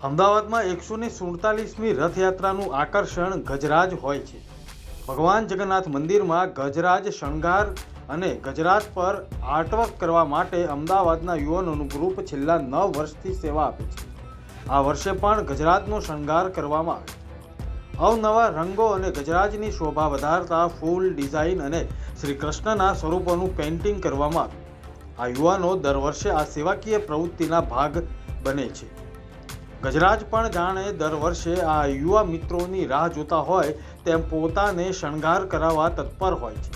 અમદાવાદમાં એકસો ને સુડતાલીસમી રથયાત્રાનું આકર્ષણ ગજરાજ હોય છે. ભગવાન જગન્નાથ મંદિરમાં ગજરાજ શણગાર અને ગજરાજ પર આર્ટવર્ક કરવા માટે અમદાવાદના યુવાનોનું ગ્રુપ છેલ્લા નવ વર્ષથી સેવા આપે છે. આ વર્ષે પણ ગજરાજનો શણગાર કરવામાં આવે અવનવા રંગો અને ગજરાજની શોભા વધારતા ફૂલ ડિઝાઇન અને શ્રી કૃષ્ણના સ્વરૂપોનું પેઇન્ટિંગ કરવામાં આવ્યું. આ યુવાનો દર વર્ષે આ સેવાકીય પ્રવૃત્તિના ભાગ બને છે. ગજરાજ પણ જાણે દર વર્ષે આ યુવા મિત્રોની રાહ જોતા હોય તેમ પોતાને શણગાર કરાવવા તત્પર હોય છે.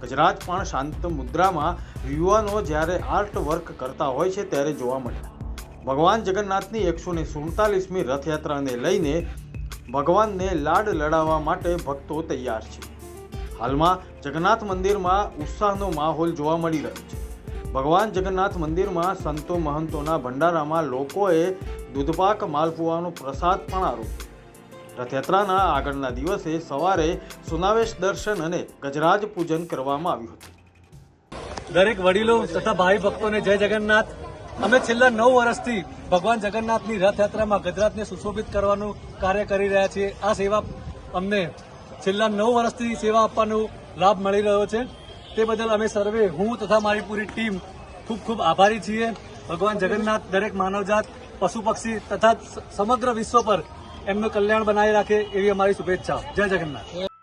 ગજરાજ પણ શાંત મુદ્રામાં યુવાનો જ્યારે આર્ટ વર્ક કરતા હોય છે ત્યારે જોવા મળ્યા. ભગવાન જગન્નાથની એકસો ને સુડતાલીસમી રથયાત્રાને લઈને ભગવાનને લાડ લડાવવા માટે ભક્તો તૈયાર છે. હાલમાં જગન્નાથ મંદિરમાં ઉત્સાહનો માહોલ જોવા મળી રહ્યો છે. ભગવાન જગન્નાથ મંદિરમાં સંતો મહંતોના ભંડારામાં લોકોએ દૂધપાક માલપુવાનો પ્રસાદ પણ આરોપ્યો રથયાત્રાના આગળના દિવસે સવારે સુનાવેશ દર્શન અને ગજરાજ પૂજન કરવામાં આવ્યું હતું. દરેક વડીલો તથા ભાઈ ભક્તોને જય જગન્નાથ. અમે છેલ્લા નવ વર્ષથી ભગવાન જગન્નાથની રથયાત્રામાં ગુજરાતને સુશોભિત કરવાનું કાર્ય કરી રહ્યા છીએ. આ સેવા અમને છેલ્લા નવ વર્ષથી સેવા આપવાનો લાભ મળી રહ્યો છે. તે બદલ અમે સર્વે હું તથા મારી પૂરી ટીમ ખૂબ ખૂબ આભારી છીએ. ભગવાન જગન્નાથ દરેક માનવજાત પશુ પક્ષી તથા સમગ્ર વિશ્વ પર એમનું કલ્યાણ બનાવી રાખે એવી અમારી શુભેચ્છા જય જગન્નાથ.